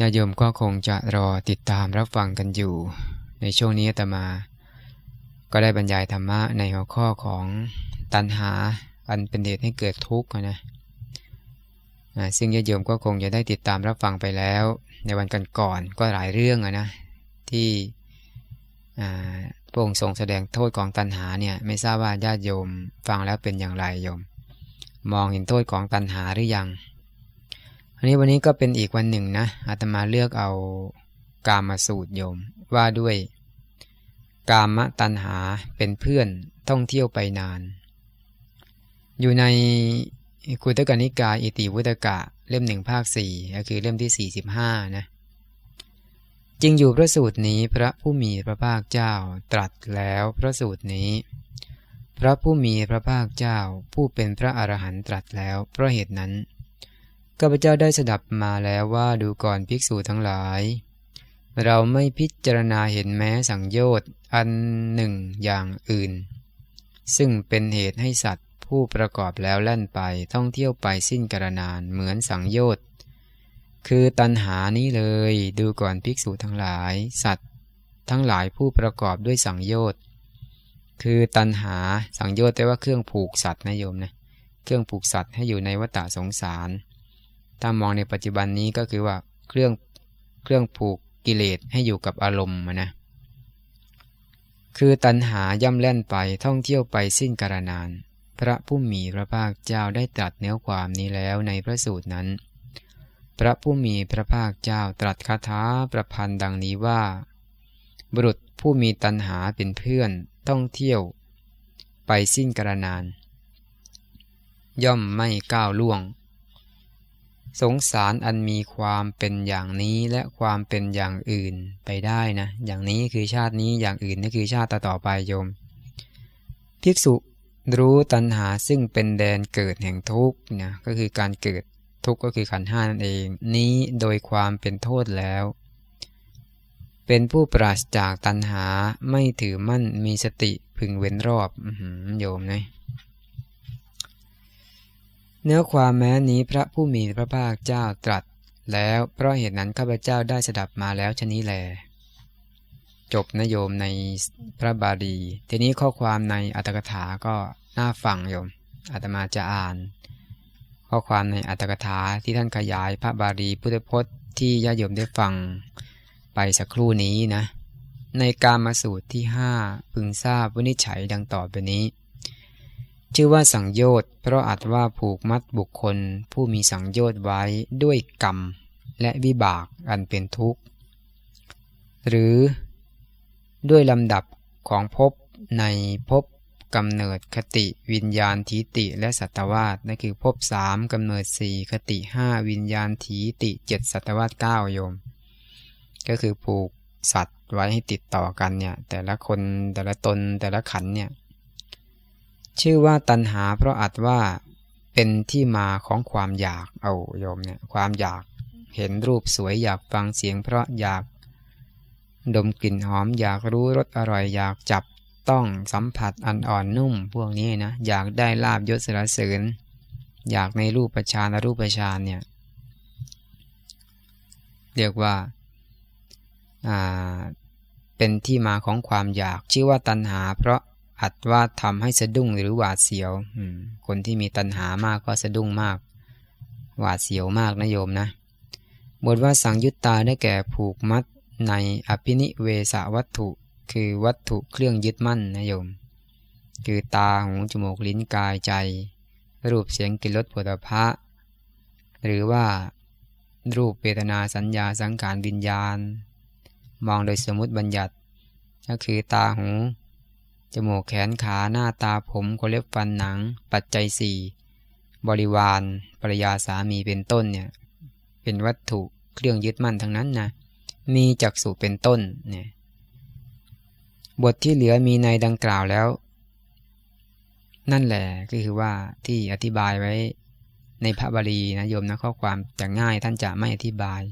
ญาโยมก็คงจะรอติดตามรับฟังกันอยู่ ในช่วงนี้อาตมา ก็ได้บรรยายธรรมะในหัวข้อของตัณหาอันเป็นเหตุให้เกิดทุกข์นะซึ่งญาโยมก็คงจะได้ติดตามรับฟังไปแล้ว ในวันกันก่อนก็หลายเรื่องนะที่พระองค์ทรงแสดงโทษของตัณหาเนี่ยไม่ทราบว่าญาติโยมฟังแล้วเป็นอย่างไรโยม มองเห็นโทษของตัณหาหรือยัง อันนี้วันนี้ก็เป็นอีกวันหนึ่งนะอาตมาเลือกเอากามาสูตรโยม ว่าด้วย กามตัณหาเป็นเพื่อนท่องเที่ยวไปนาน อยู่ในคุตกนิกาอิติวุตกะเล่มหนึ่งภาคสี่ก็คือเล่มที่45นะจริงอยู่พระสูตรนี้พระผู้มีพระภาคเจ้าตรัสแล้วพระสูตรนี้ พระผู้มีพระภาคเจ้าผู้เป็นพระอรหันตรัสแล้วเพราะเหตุนั้น ข้าพเจ้าได้สดับมาแล้วว่าดูก่อนภิกษุทั้งหลาย เราไม่พิจารณาเห็นแม้สังโยชน์อันหนึ่งอย่างอื่น ซึ่งเป็นเหตุให้สัตว์ผู้ประกอบแล้วแล่นไปท่องเที่ยวไปสิ้นกระนานเหมือนสังโยชน์คือตัณหานี้เลยดูก่อนภิกษุทั้งหลาย สัตว์ ทั้งหลายผู้ประกอบด้วยสังโยชน์คือตัณหาสังโยชน์แปลว่าเครื่องผูกสัตว์นะโยมนะเครื่องผูกสัตว์ให้อยู่ในวัฏสงสาร ถ้ามองในปัจจุบันนี้ก็คือว่าเครื่องเครื่องผูกกิเลสให้อยู่กับอารมณ์นะ คือตัณหาย่ำแล่นไปท่องเที่ยวไปสิ้นกาลนาน พระผู้มีพระภาคเจ้าได้ตรัสเนื้อความนี้แล้วในพระสูตรนั้น พระผู้มีพระภาคเจ้าตรัสคาถาประพันธ์ดังนี้ว่า บุรุษผู้มีตัณหาเป็นเพื่อนท่องเที่ยว ไปสิ้นกาลนาน ย่อมไม่ก้าวล่วง สงสารอันมีความเป็นอย่างนี้และความเป็นอย่างอื่นไปได้นะ อย่างนี้คือชาตินี้อย่างอื่นนี่คือชาติต่อไปโยม ภิกษุรู้ตัณหาซึ่งเป็นแดนเกิดแห่งทุกข์นะก็คือการเกิดทุกข์ก็คือขันห้านั่นเอง นี้โดยความเป็นโทษแล้ว เป็นผู้ปราศจากตัณหาไม่ถือมั่นมีสติพึงเว้นรอบโยมเนะ เนื้อความแม้นี้พระผู้มีพระภาคเจ้าตรัส แล้วเพราะเหตุนั้นข้าพเจ้าได้สดับมาแล้วชนี้แล จบนโยมในพระบาลี ทีนี้ข้อความในอัตถกถาก็น่าฟังโยมอาตมาจะอ่าน ข้อความในอัตถกถาที่ท่านขยายพระบาลีพุทธพจน์ที่ญาโยมได้ฟังไปสักครู่นี้นะ ในการมาสูตรที่ห้าพึงทราบวินิจฉัยดังต่อไปนี้ ชื่อว่าสังโยชน์เพราะอาจว่าผูกมัดบุคคล ผู้มีสังโยชน์ไว้ด้วยกรรม และวิบากอันเป็นทุกข์ หรือด้วยลำดับของภพในภพกำเนิดคติวิญญาณทีติและสัตวาสนั่นคือภพสามกำเนิดสี่คติห้าวิญญาณทีติเจ็ดสัตวาสเก้าโยม ก็คือผูกสัตว์ไว้ให้ติดต่อกันเนี่ยแต่ละคนแต่ละตนแต่ละขันเนี่ย ชื่อว่าตัณหา เพราะอาจว่าเป็นที่มาของความอยากเอาโยมเนี่ยความอยากเห็นรูปสวยอยากฟังเสียง เพราะอยากดมกลิ่นหอม อยากรู้รสอร่อย อยากจับต้องสัมผัสอันอ่อนนุ่ม พวกนี้นะอยากได้ลาบยศสรเสริญอยากในรูปประชานรูปประชานเนี่ยเรียกว่าอ่าเป็นที่มาของความอยาก ชื่อว่าตัณหา เพราะ อัดว่าทำให้สะดุ้งหรือหวาดเสียวคนที่มีตัณหามากก็สะดุ้งมาก หวาดเสียวมากนะโยมนะบทว่าสังยุตตาได้แก่ผูกมัดในอภินิเวสวัตถุ คือวัตถุเครื่องยึดมั่นนะโยม คือตาหูจมูกลิ้นกายใจ รูปเสียงกลิ่นรสผลิตภัณฑ์หรือว่ารูปเวทนาสัญญาสังขารวิญญาณ มองโดยสมมติบัญญัติ ก็คือตาหู จมูกแขนขาหน้าตาผมขนเล็บฟันหนัง ปัจจัยสี่บริวารภรยาสามีเป็นต้นเนี่ยเป็นวัตถุเครื่องยึดมั่นทั้งนั้นนะมีจักษุเป็นต้นเนี่ยบทที่เหลือมีในดังกล่าวแล้ว นั่นแหละก็คือว่าที่อธิบายไว้ในพระบาลีนะโยมนะข้อความจะง่ายท่านจะไม่อธิบาย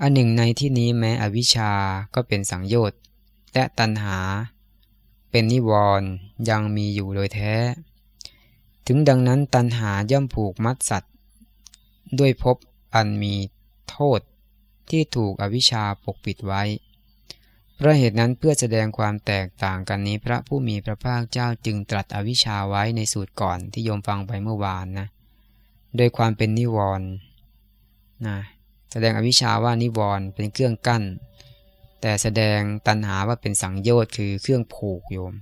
อันหนึ่งในที่นี้แม้อวิชชาก็เป็นสังโยชน์และตัณหา เป็นนิวรณ์ยังมีอยู่โดยแท้ ถึงดังนั้นตัณหาย่อมผูกมัดสัตว์ ด้วยภพอันมีโทษที่ถูกอวิชชาปกปิดไว้เพราะเหตุนั้นเพื่อแสดงความแตกต่างกันนี้พระผู้มีพระภาคเจ้าจึงตรัสอวิชชาไว้ในสูตรก่อนที่โยมฟังไปเมื่อวานนะโดยความเป็นนิวรณ์นะแสดงอวิชชาว่านิวรณ์เป็นเครื่องกั้น แต่แสดงตัณหาว่าเป็นสังโยชน์คือเครื่องผูกโยม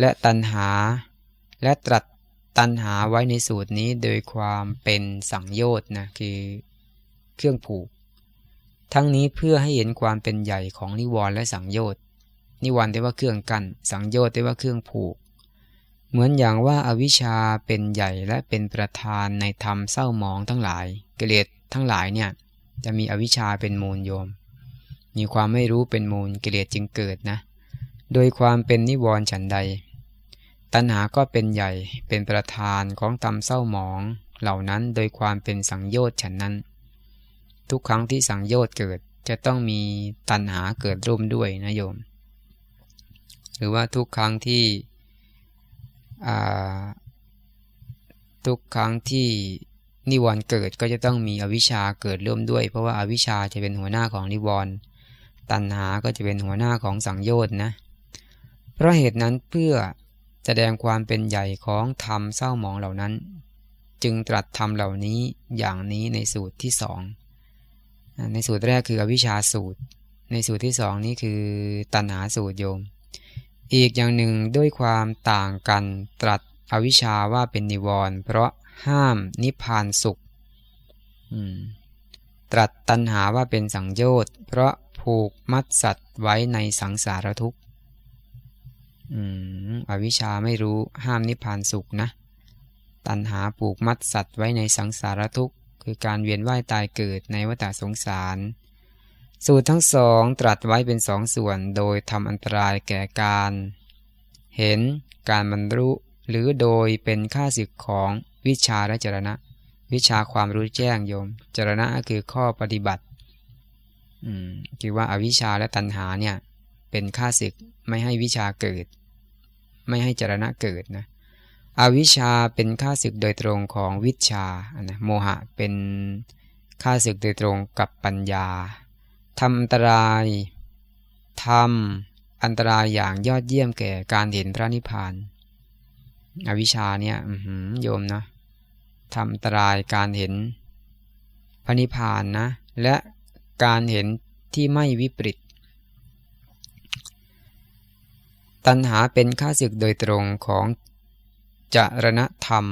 และตัณหาและตรัสตัณหาไว้ในสูตรนี้โดยความเป็นสังโยชน์นะคือเครื่องผูก ทั้งนี้เพื่อให้เห็นความเป็นใหญ่ของนิวรณ์และสังโยชน์นิวรณ์ได้ว่าเครื่องกัน้นสังโยชน์ได้ว่าเครื่องผูก เหมือนอย่างว่าอาวิชชาเป็นใหญ่และเป็นประธานในธรรมเศร้าหมองทั้งหลายกิเลสทั้งหลายเนี่ยจะมีอวิชชาเป็นมูลโยม มีความไม่รู้เป็นมูลกิเลสจึงเกิดนะ โดยความเป็นนิวรณ์ฉันใด ตัณหาก็เป็นใหญ่เป็นประธานของธรรมเศร้าหมองเหล่านั้นโดยความเป็นสังโยชน์ฉันนั้น ทุกครั้งที่สังโยชน์เกิดจะต้องมีตัณหาเกิดร่วมด้วยนะโยม หรือว่าทุกครั้งที่ทุกครั้งที่นิวรณ์เกิดก็จะต้องมีอวิชชาเกิดร่วมด้วย เพราะว่าอาวิชชาจะเป็นหัวหน้าของนิวรณ์ ตัณหาก็จะเป็นหัวหน้าของสังโยชน์นะ เพราะเหตุนั้นเพื่อแสดงความเป็นใหญ่ของธรรมเศร้าหมองเหล่านั้น จึงตรัสธรรมเหล่านี้อย่างนี้ในสูตรที่สองในสูตรแรกคืออวิชชาสูตร ในสูตรที่สองนี้คือตัณหาสูตรโยม อีกอย่างหนึ่งด้วยความต่างกันตรัสอวิชชาว่าเป็นนิวรณ์เพราะห้ามนิพพานสุขตรัสตัณหาว่าเป็นสังโยชน์เพราะ ผูกมัดสัตว์ไว้ในสังสารทุกข์อวิชชาไม่รู้ห้ามนิพพานสุขนะ ตัณหาผูกมัดสัตว์ไว้ในสังสารทุกข์คือการเวียนว่ายตายเกิดในวัฏสงสาร สูตรทั้งสองตรัสไว้เป็นสองส่วน โดยทำอันตรายแก่การ เห็นการบรรลุหรือโดยเป็นค่าศึกของวิชาและจรณะ วิชาความรู้แจ้งโยม จรณะคือข้อปฏิบัติ คือว่าอาวิชชาและตัณหาเนี่ย เป็นค่าศึกไม่ให้วิชาเกิด ไม่ให้จรณะเกิดนะอวิชชาเป็นค่าศึกโดยตรงของวิชานะโมหะเป็นค่าศึกโดยตรงกับปัญญาทำอันตรายทำอันตรายอย่างยอดเยี่ยมแก่การเห็นพระนิพพาน อวิชาเนี่ยโยมนะทำอันตรายการเห็นพระนิพพานนะ และ การเห็นที่ไม่วิปริต ตัณหาเป็นข้าศึกโดยตรงของจรณธรรม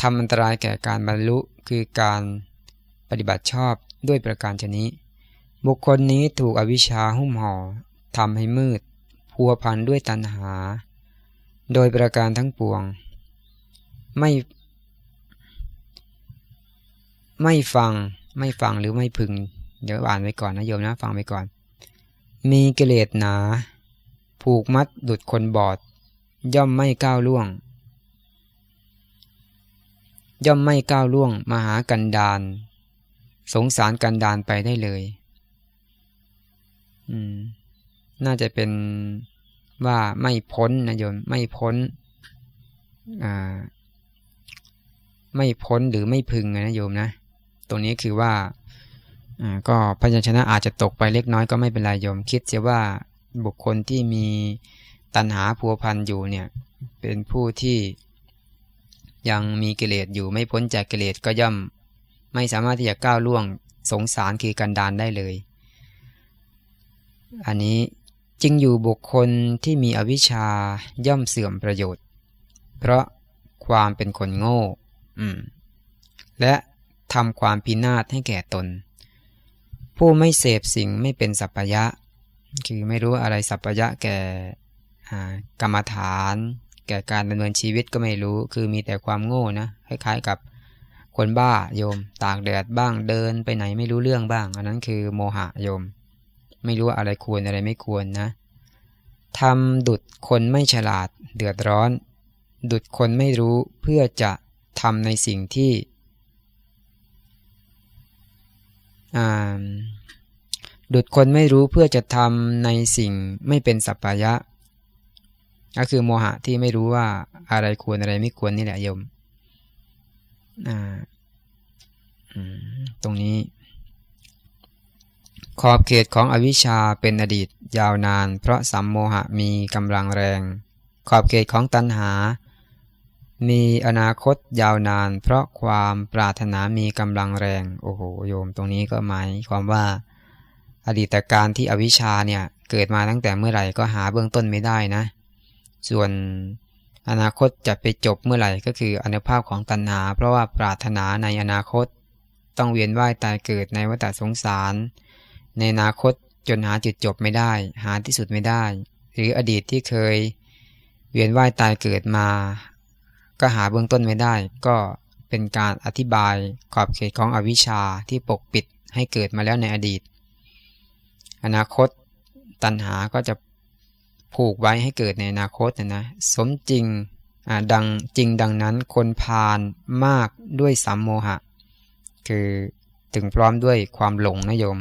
ทำอันตรายแก่การบรรลุคือการปฏิบัติชอบด้วยประการชนี้ บุคคลนี้ถูกอวิชชาหุ้มห่อทำให้มืด พัวพันด้วยตัณหา โดยประการทั้งปวง ไม่ ไม่ฟัง ไม่ฟังหรือไม่พึง เดี๋ยวอ่านไว้ก่อนนะโยมนะฟังไปก่อน มีกิเลสหนา ผูกมัดดุดคนบอด ย่อมไม่ก้าวล่วง ย่อมไม่ก้าวล่วงมหากันดานสงสารกันดานไปได้เลย อืม น่าจะเป็นว่าไม่พ้นนะโยมไม่พ้น อ่า ไม่พ้นหรือไม่พึงนะโยมนะ ตรงนี้คือว่าก็พยัญชนะอาจจะตกไปเล็กน้อยก็ไม่เป็นไรโยมคิดเสียว่าบุคคลที่มีตัณหาพัวพันอยู่เนี่ยเป็นผู้ที่ยังมีกิเลสอยู่ไม่พ้นจากกิเลสก็ย่อมไม่สามารถที่จะก้าวล่วงสงสารคือกันดานได้เลย อันนี้จึงอยู่บุคคลที่มีอวิชชาย่อมเสื่อมประโยชน์ เพราะความเป็นคนโง่ และ ทำความพินาศให้แก่ตน ผู้ไม่เสพสิ่งไม่เป็นสัพพยะ คือไม่รู้อะไรสัพพยะแก่กรรมฐาน แก่การดำเนินชีวิตก็ไม่รู้ คือมีแต่ความโง่นะคล้ายๆกับคนบ้าโยมตากแดดบ้างเดินไปไหนไม่รู้เรื่องบ้าง อันนั้นคือโมหะโยม ไม่รู้ว่าอะไรควรอะไรไม่ควรนะทำดุดคนไม่ฉลาดเดือดร้อน ดุดคนไม่รู้เพื่อจะทำในสิ่งที่ ดุดคนไม่รู้เพื่อจะทำในสิ่งไม่เป็นสัพพยะ ก็คือโมหะที่ไม่รู้ว่าอะไรควรอะไรไม่ควรนี่แหละโยมตรงนี้ ขอบเขตของอวิชชาเป็นอดีตยาวนาน เพราะสัมโมหะมีกำลังแรง ขอบเขตของตัณหา มีอนาคตยาวนาน เพราะความปรารถนามีกำลังแรง โอ้โหโยมตรงนี้ก็หมายความว่า อดีตการที่อวิชชาเนี่ยเกิดมาตั้งแต่เมื่อไหร่ก็หาเบื้องต้นไม่ได้นะ ส่วนอนาคตจะไปจบเมื่อไหร่ก็คืออนุภาพของตัณหา เพราะว่าปรารถนาในอนาคต ต้องเวียนว่ายตายเกิดในวัฏสงสาร ในอนาคตจนหาจุดจบไม่ได้ หาที่สุดไม่ได้ หรืออดีตที่เคยเวียนว่ายตายเกิดมา ก็หาเบื้องต้นไม่ได้ ก็เป็นการอธิบายขอบเขตของอวิชชาที่ปกปิดให้เกิดมาแล้วในอดีต อนาคตตัณหาก็จะผูกไว้ให้เกิดในอนาคตนะนะสมจริงดังจริงดังนั้นคนพาลมากด้วยสัมโมหะ คือถึงพร้อมด้วยความหลงนะโยม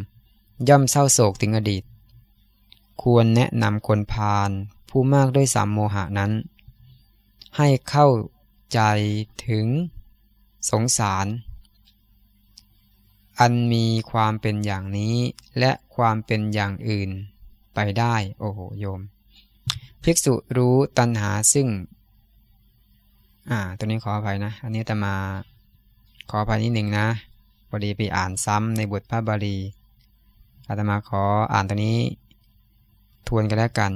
ย่อมเศร้าโศกถึงอดีต ควรแนะนำคนพาลผู้มากด้วยสัมโมหะนั้น ให้เข้า ใจถึงสงสาร อันมีความเป็นอย่างนี้และความเป็นอย่างอื่นไปได้โอ้โหโยม ภิกษุรู้ตัณหาซึ่ง อ่า ตัวนี้ขออภัยนะ อันนี้จะมาขออภัยนิดหนึ่งนะพอดีไปอ่านซ้ำในบทพระบาลีอาตมาขออ่านตัวนี้ ทวนกันแล้วกัน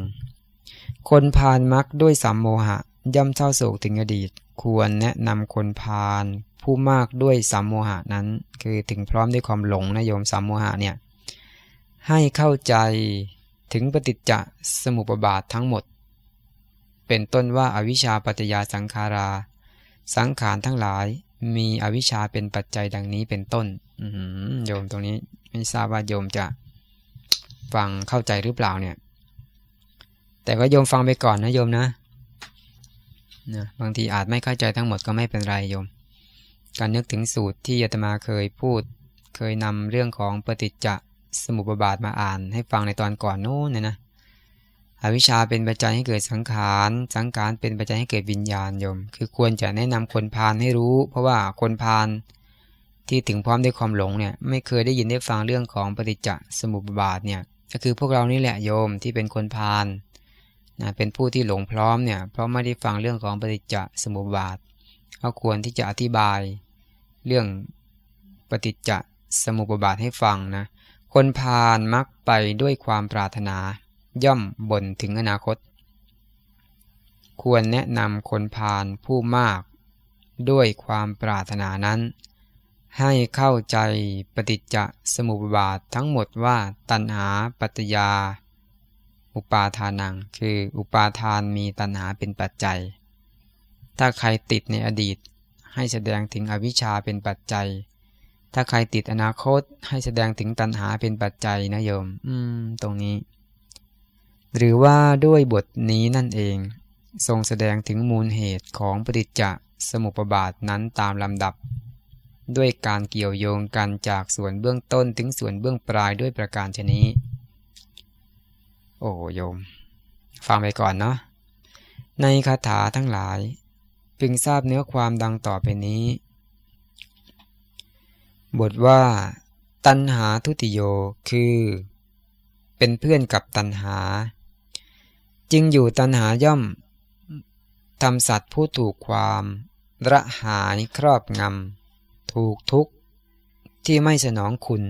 คนพาลมักด้วยสัมโมหะ ย่อมเศร้าโศกถึงอดีต ควรแนะนำคนพาลผู้มากด้วยสัมโมหะนั้น คือถึงพร้อมด้วยความหลงนะโยมสัมโมหะเนี่ยให้เข้าใจถึงปฏิจจสมุปบาททั้งหมด เป็นต้นว่าอาวิชชาปัจจยาสังขารา สังขารทั้งหลายมีอวิชชาเป็นปัจจัยดังนี้เป็นต้นโยมตรงนี้ไม่ทราบว่าโยมจะฟังเข้าใจหรือเปล่าเนี่ย แต่ก็โยมฟังไปก่อนนะโยมนะ นะบางทีอาจไม่เข้าใจทั้งหมดก็ไม่เป็นไรโยม การนึกถึงสูตรที่อาตมาเคยพูด เคยนำเรื่องของปฏิจจสมุปบาทมาอ่าน ให้ฟังในตอนก่อนโน้นนะนะอวิชชาเป็นปัจจัยให้เกิดสังขาร สังขารเป็นปัจจัยให้เกิดวิญญาณโยม คือควรจะแนะนำคนพาลให้รู้ เพราะว่าคนพาลที่ถึงพร้อมด้วยความหลงเนี่ยไม่เคยได้ยินได้ฟังเรื่องของปฏิจจสมุปบาทเนี่ยก็คือพวกเรานี่แหละโยมที่เป็นคนพาล นะเป็นผู้ที่หลงพร้อมเนี่ยเพราะไม่ได้ฟังเรื่องของปฏิจจสมุปบาทก็ควรที่จะอธิบายเรื่องปฏิจจสมุปบาทให้ฟังนะคนพาลมักไปด้วยความปรารถนาย่อมบ่นถึงอนาคต ควรแนะนำคนพาลผู้มาก ด้วยความปรารถนานั้น ให้เข้าใจปฏิจจสมุปบาททั้งหมดว่าตัณหาปัจยา อุปาทานัง คืออุปาทานมีตัณหาเป็นปัจจัย ถ้าใครติดในอดีต ให้แสดงถึงอวิชชาเป็นปัจจัย ถ้าใครติดอนาคต ให้แสดงถึงตัณหาเป็นปัจจัยนะโยม อืม ตรงนี้ หรือว่าด้วยบทนี้นั่นเอง ทรงแสดงถึงมูลเหตุของปฏิจจสมุปบาทนั้นตามลำดับ ด้วยการเกี่ยวโยงกันจากส่วนเบื้องต้นถึงส่วนเบื้องปลายด้วยประการชนี้ โอ้โยม ฟังไปก่อนเนาะในคาถาทั้งหลายพึงทราบเนื้อความดังต่อไปนี้ บทว่า ตัณหาทุติโยคือ เป็นเพื่อนกับตัณหา จึงอยู่ตันหาย่อมทำสัตว์ผู้ถูกความระหายครอบงำถูกทุกข์ที่ไม่สนองคุณ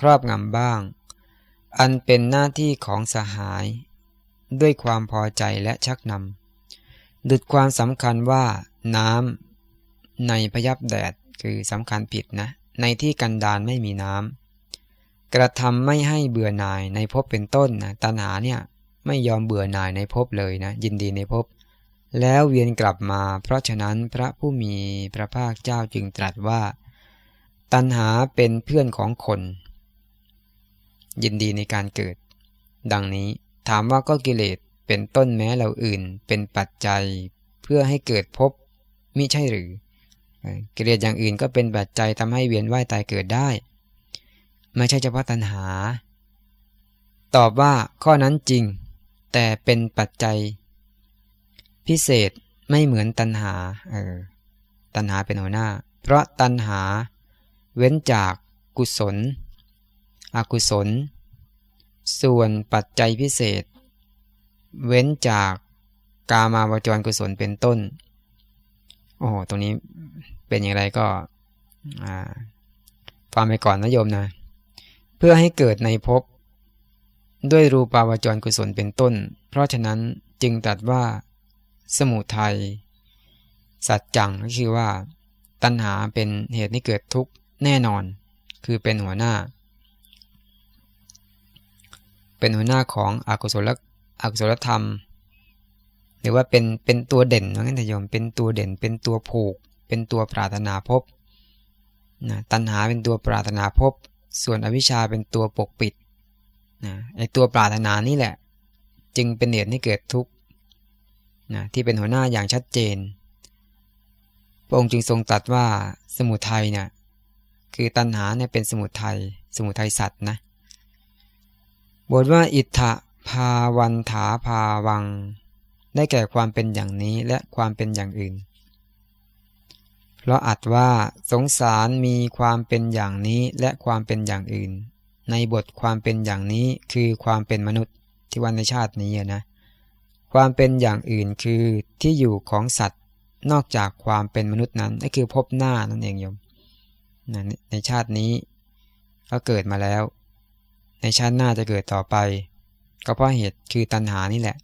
ครอบงำบ้าง อันเป็นหน้าที่ของสหาย ด้วยความพอใจและชักนำดุดความสำคัญว่าน้ำในพยับแดดคือสำคัญผิดนะ ในที่กันดานไม่มีน้ำกระทำไม่ให้เบื่อหน่ายในภพเป็นต้นนะตัณหาเนี่ยไม่ยอมเบื่อหน่ายในภพเลยนะ ยินดีในภพแล้วเวียนกลับมา เพราะฉะนั้นพระผู้มีพระภาคเจ้าจึงตรัสว่า ตัณหาเป็นเพื่อนของคน ยินดีในการเกิด ดังนี้ถามว่าก็กิเลสเป็นต้นแม้เราอื่น เป็นปัจจัยเพื่อให้เกิดพบมิใช่หรือ กิเลสอย่างอื่นก็เป็นปัจจัยทำให้เวียนว่ายตายเกิดได้ ไม่ใช่เฉพาะตัณหา ตอบว่าข้อนั้นจริง แต่เป็นปัจจัย พิเศษไม่เหมือนตัณหาเออตัณหาเป็นหัวหน้า เพราะตัณหา เว้นจากกุศล อกุศล ส่วนปัจจัยพิเศษ เว้นจากกามาวจรกุศลเป็นต้น โอ้ตรงนี้เป็นอย่างไรก็ฟังไปก่อนนะโยมนะ เพื่อให้เกิดในภพด้วยรูปาวจรกุศลเป็นต้น เพราะฉะนั้นจึงตัดว่าสมุทัยสัจจังก็คือว่า ตัณหาเป็นเหตุให้เกิดทุกข์แน่นอน คือเป็นหัวหน้า เป็นหัวหน้าของอกุศลอกุศลธรรม หรือว่าเป็นเป็นตัวเด่นว่างั้นเถอะโยมเป็นตัวเด่น เป็นตัวผูก เป็นตัวปรารถนาพบนะตัณหาเป็นตัวปรารถนาพบ ส่วนอวิชชาเป็นตัวปกปิดนะไอตัวปรารถนานี่แหละ จึงเป็นเหตุให้เกิดทุกข์นะที่เป็นหัวหน้าอย่างชัดเจน พระองค์จึงทรงตรัสว่าสมุทัยเนี่ยคือตัณหาเนี่ยเป็นสมุทัยสมุทัยสัตว์นะ บทว่าอิทธะภาวันถาภาวัง ได้แก่ความเป็นอย่างนี้และความเป็นอย่างอื่น เพราะอัดว่าสงสารมีความเป็นอย่างนี้และความเป็นอย่างอื่น ในบทความเป็นอย่างนี้คือความเป็นมนุษย์ที่วันในชาตินี้นะ ความเป็นอย่างอื่นคือที่อยู่ของสัตว์นอกจากความเป็นมนุษย์นั้นนั่นคือพบหน้านั่นเองโยมในชาตินี้ก็เกิดมาแล้ว ในชาติหน้าจะเกิดต่อไป ก็เพราะเหตุคือตัณหานี่แหละ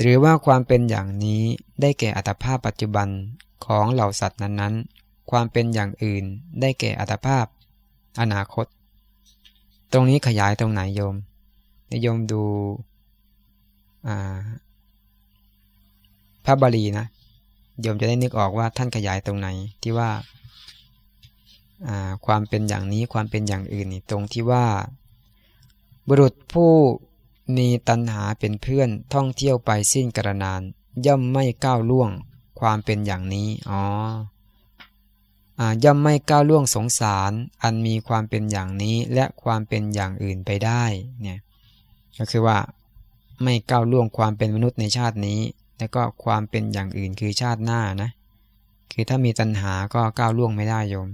หรือว่าความเป็นอย่างนี้ได้แก่อัตภาพปัจจุบันของเหล่าสัตว์นั้นๆ ความเป็นอย่างอื่นได้แก่อัตภาพ อนาคต ตรงนี้ขยายตรงไหนโยมโยมดูพระบาลีนะโยมจะได้นึกออกว่าท่านขยายตรงไหนที่ว่าความเป็นอย่างนี้ความเป็นอย่างอื่นนี่ตรงที่ว่า บุรุษผู้มีตัณหาเป็นเพื่อนท่องเที่ยวไปสิ้นกระนาน ย่อมไม่ก้าวล่วงความเป็นอย่างนี้ อ๋อย่อมไม่ก้าวล่วงสงสาร อันมีความเป็นอย่างนี้และความเป็นอย่างอื่นไปได้เนี่ยก็คือว่าไม่ก้าวล่วงความเป็นมนุษย์ในชาตินี้ แล้วก็ความเป็นอย่างอื่นคือชาติหน้านะ คือถ้ามีตัณหาก็ก้าวล่วงไม่ได้โยม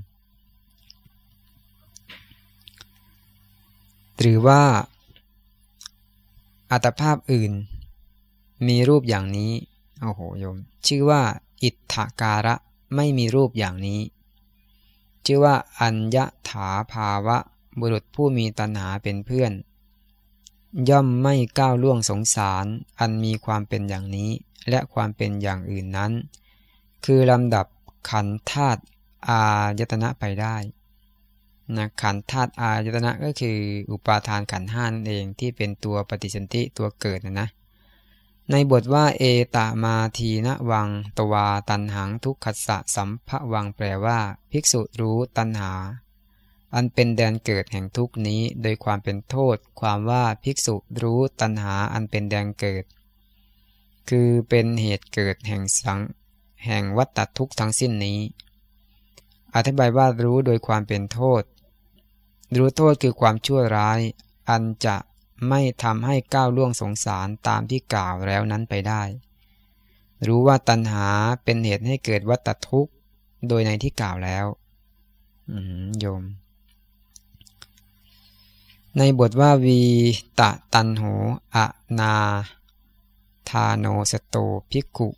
หรือว่า อัตภาพอื่น มีรูปอย่างนี้ โอ้โหโยม ชื่อว่า อิทธการะ ไม่มีรูปอย่างนี้ ชื่อว่า อัญญถาภาวะ บุรุษผู้มีตัณหาเป็นเพื่อน ย่อมไม่ก้าวล่วงสงสาร อันมีความเป็นอย่างนี้ และความเป็นอย่างอื่นนั้น คือลำดับขันธาตุอายตนะไปได้ นะขันธาตุอายตนะก็คืออุปาทานขันห้านเองที่เป็นตัวปฏิสนธิตัวเกิดนะนะ ในบทว่าเอตามาทีนะวัง ตวาตันหังทุกขสะสัมภวังแปลว่า ภิกษุรู้ตันหา อันเป็นแดนเกิดแห่งทุกนี้ โดยความเป็นโทษ ความว่าภิกษุรู้ตันหาอันเป็นแดนเกิด คือเป็นเหตุเกิดแห่งสังแห่งวัตทุกทั้งสิ้นนี้ อธิบายว่ารู้โดยความเป็นโทษ รู้โทษคือความชั่วร้าย อันจะไม่ทำให้ก้าวล่วงสงสารตามที่กล่าวแล้วนั้นไปได้ รู้ว่าตัณหาเป็นเหตุให้เกิดวัตทุกข์ โดยในที่กล่าวแล้วโยม ในบทว่าวีตะตันโหอะนาทาโนสโตภิกขุ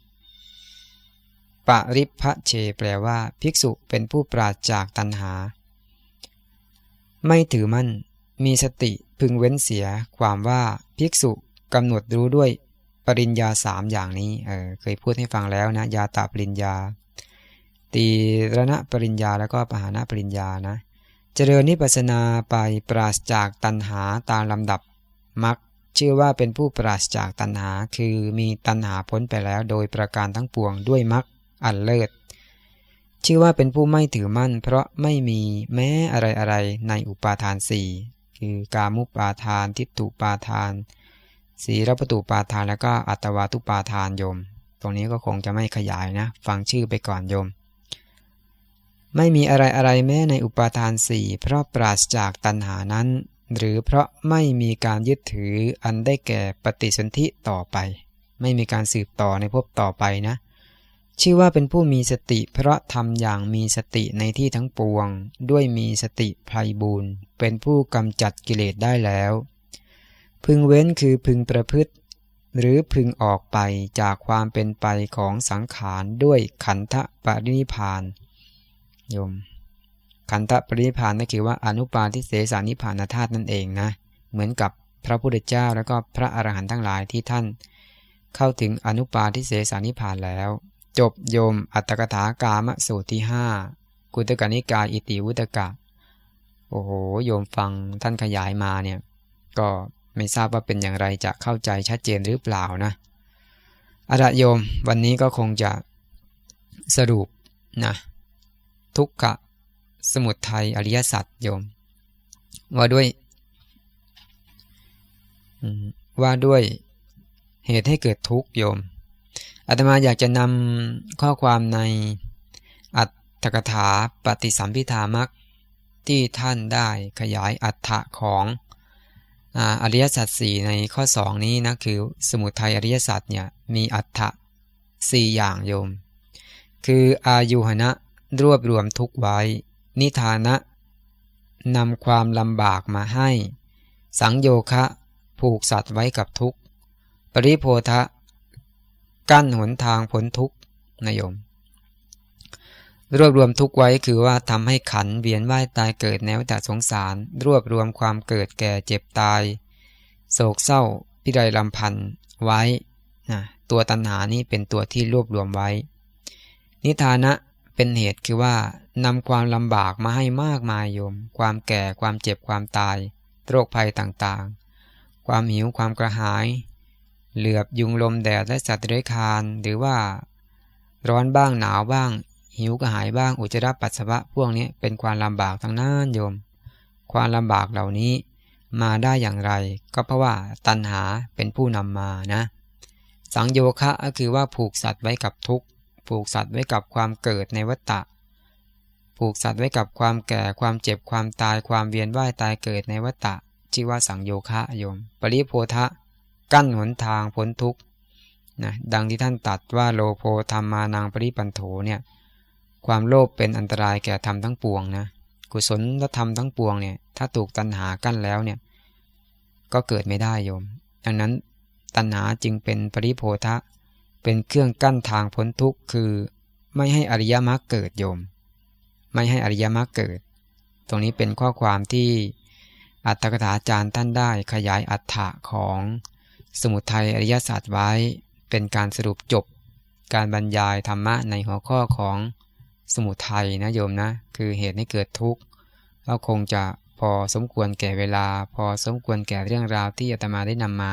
ปริพะเชแปลว่า ภิกษุเป็นผู้ปราศจากตัณหา ไม่ถือมั่น มีสติพึงเว้นเสียความว่าภิกษุกำหนดรู้ด้วยปริญญาสามอย่างนี้เออเคยพูดให้ฟังแล้วนะ ยาตาปริญญา ตีระณะปริญญาแล้วก็ปหานะปริญญานะ เจริญนิปัสนาไปปราศจากตัณหาตามลำดับมักชื่อว่าเป็นผู้ปราศจากตัณหา คือมีตัณหาพ้นไปแล้วโดยประการทั้งปวงด้วยมรรคอันเลิศ ชื่อว่าเป็นผู้ไม่ถือมั่น เพราะไม่มีแม้อะไรอะไรในอุปาทานสี่คือกามุปาทาน ทิฏฐุปาทาน สีรปตุปาทานแล้วก็อัตวาทุปาทานโยม ตรงนี้ก็คงจะไม่ขยายนะ ฟังชื่อไปก่อนโยม ไม่มีอะไรอะไรแม้ในอุปาทานสี่เพราะปราศจากตัณหานั้น หรือเพราะไม่มีการยึดถืออันได้แก่ปฏิสนธิต่อไป ไม่มีการสืบต่อในภพต่อไปนะ ชื่อว่าเป็นผู้มีสติเพราะทำอย่างมีสติในที่ทั้งปวง ด้วยมีสติไพรบูรณ์เป็นผู้กำจัดกิเลสได้แล้ว พึงเว้นคือพึงประพฤติ หรือพึงออกไปจากความเป็นไปของสังขารด้วยขันธปรินิพานโยม ขันธปรินิพานนั่นคือว่าอนุปาทิเสสานิพานธาตุนั่นเองนะ เหมือนกับพระพุทธเจ้าแล้วก็พระอรหันต์ทั้งหลายที่ท่าน เข้าถึงอนุปาทิเสสานิพานแล้ว จบโยมอัตถกถากามสูตรที่ห้ากุตกนิกายอิติวุตกะ โอ้โห โยมฟังท่านขยายมาเนี่ย ก็ไม่ทราบว่าเป็นอย่างไรจะเข้าใจชัดเจนหรือเปล่านะอาระโยมวันนี้ก็คงจะสรุปนะทุกขะสมุทัยอริยสัจโยม ว่าด้วยว่าด้วยเหตุให้เกิดทุกข์โยม อาตมาอยากจะนำข้อความในอัตถกถาปฏิสัมพิธามักที่ท่านได้ขยายอัตถะของอริยสัจสี่ในข้อสองนี้นะคือสมุทัยอริยสัจเนี่ยมีอัตถะสี่อย่างโยม คืออายุหณะรวบรวมทุกไว้ นิทานะนำความลำบากมาให้ สังโยคะผูกสัตว์ไว้กับทุกปริโพธะ กั้นหนทางพ้นทุกข์นายม รวบรวมทุกไว้คือว่าทำให้ขันเวียนว่ายตายเกิดแนวแต่สงสาร รวบรวมความเกิดแก่เจ็บตาย โศกเศร้า พิไรลำพันธ์ไว้นะตัวตัณหานี้เป็นตัวที่รวบรวมไว้ นิทานะเป็นเหตุคือว่านำความลำบากมาให้มากมายโยม ความแก่ความเจ็บความตายโรคภัยต่างๆ ความหิวความกระหาย เหลือบยุงลมแดดและสัตว์เลื้อยคานหรือว่า ร้อนบ้างหนาวบ้าง หิวกระหายบ้างอุจจาระปัสสาวะพวกนี้เป็นความลำบากทั้งนั้นโยม ความลำบากเหล่านี้มาได้อย่างไร ก็เพราะว่าตัณหาเป็นผู้นำมานะ สังโยคะก็คือว่าผูกสัตว์ไว้กับทุกข์ผูกสัตว์ไว้กับความเกิดในวัฏฏะผูกสัตว์ไว้กับความแก่ความเจ็บความตายความเวียนว่ายตายเกิดในวัฏฏะชื่อว่าสังโยคะโยม ปริโพธะ กั้นหนทางพ้นทุกข์นะดังที่ท่านตัดว่าโลโพธรรมานังปริปันโถเนี่ยความโลภเป็นอันตรายแก่ธรรมทั้งปวงนะกุศลและธรรมทั้งปวงเนี่ยถ้าถูกตัณหากั้นแล้วเนี่ยก็เกิดไม่ได้โยม ดังนั้นตัณหาจึงเป็นปริโพธะเป็นเครื่องกั้นทางพ้นทุกข์คือ ไม่ให้อริยมรรคเกิดโยม ไม่ให้อริยมรรคเกิด ตรงนี้เป็นข้อความที่อัตถกถาจารย์ท่านได้ขยายอัฏฐะของ สมุทัยอริยศาสตร์ไว้เป็นการสรุปจบ การบรรยายธรรมะในหัวข้อของสมุทัยนะโยมนะ คือเหตุให้เกิดทุกข์เราคงจะพอสมควรแก่เวลา พอสมควรแก่เรื่องราวที่อาตมาได้นำมา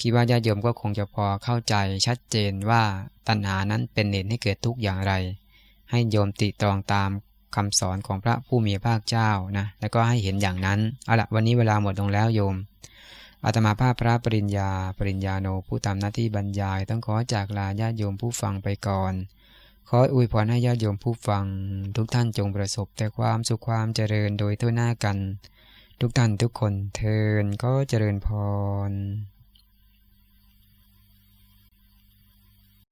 คิดว่าญาติโยมก็คงจะพอเข้าใจชัดเจนว่าตัณหานั้นเป็นเหตุให้เกิดทุกข์อย่างไร ให้โยมติตรองตามคำสอนของพระผู้มีพระเจ้านะแล้วก็ให้เห็นอย่างนั้นเอาละวันนี้เวลาหมดลงแล้วโยม อาตมาภาพพระปริญญา ปริญญาโนผู้ทำหน้าที่บรรยาย ต้องขอจากลาญาติโยมผู้ฟังไปก่อน ขออวยพรให้ญาติโยมผู้ฟัง ทุกท่านจงประสบแต่ความสุขความเจริญโดยทั่วหน้ากัน ทุกท่านทุกคนเทินก็เจริญพร